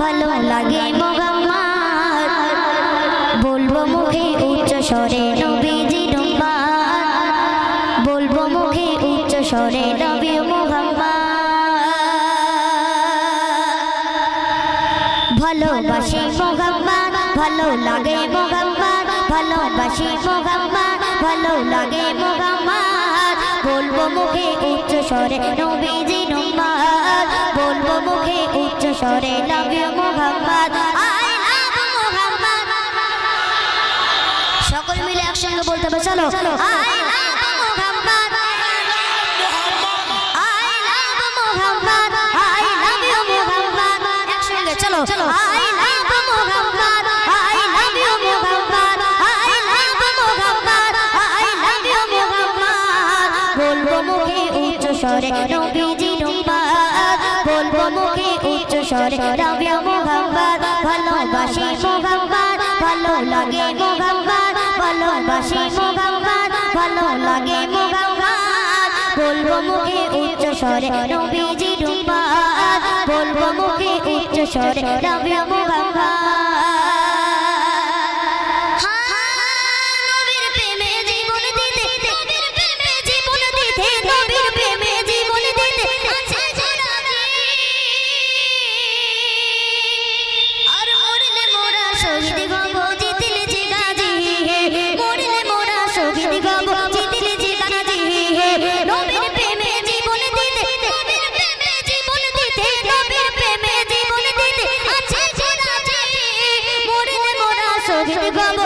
ভালো লাগে মোহাম্মদ বলব মুখে উচ্চ স্বরে নবীজি নম্বর বলব মুখে উচ্চ স্বরে নবী ভালোবাসি মোহাম্মদ ভালো লাগে মোহাম্মদ ভালোবাসি মোহাম্মদ ভালো লাগে মোহাম্মদ বলব মুখে উচ্চ স্বরে নবীজি নম্বর বলব মুখে উচ্চ স্বরে নবী মোহাম্মদ I love মোহাম্মদ। সকল মিলে একসঙ্গে বলতে হবে চলো। I love Mohammad. I love Mohammad I love you Mohammad. একসঙ্গে চলো। I love Mohammad I love you Mohammad. I love Mohammad I love you Mohammad. বলব মুখে উচ্চ স্বরে নবীজি নম্বর বলব মুখে উচ্চ স্বরে রবি মোহাম্মদ, ভালোবাসি মোহাম্মদ, ভালো লাগে মোহাম্মদ, ভালোবাসি মোহাম্মদ, ভালো লাগে মোহাম্মদ। বলব মুখে উচ্চ স্বরে নবীজি রূপা বলব মুখে উচ্চ স্বরে রবি মোহাম্মদ।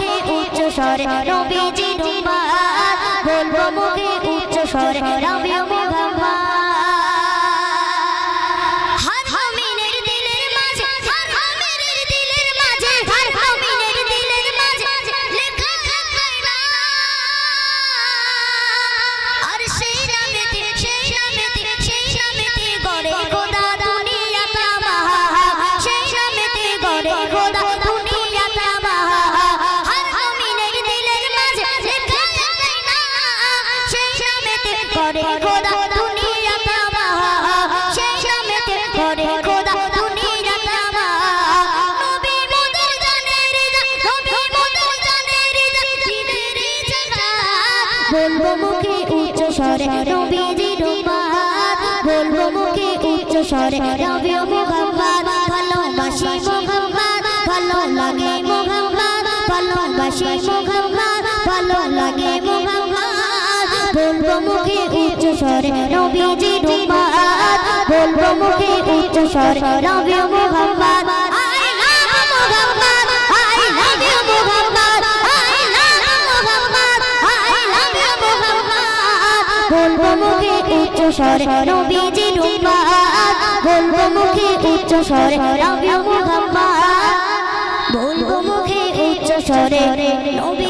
মুখে উচ্চ স্বরে নবীজি রুমাত বলব মুখে উচ্চ স্বরে রবি স্বরে নবীজি রুমাত বলব মুখে উচ্চ স্বরে রবি মোহাম্মদ ভালোবাসি মোহাম্মদ ভালো লাগে মোহাম্মদ ভালোবাসি মোহাম্মদ ভালো লাগে মোহাম্মদ বলব মুখে উচ্চ স্বরে নবীজি রুমাত বলব মুখে উচ্চ স্বরে রবি মোহাম্মদ মুখে উচ্চ স্বরে, নবীজি রূপাত বলব মুখে উচ্চ স্বরে রবি মুহাম্মদ। বলব মুখে উচ্চ স্বরে, নবী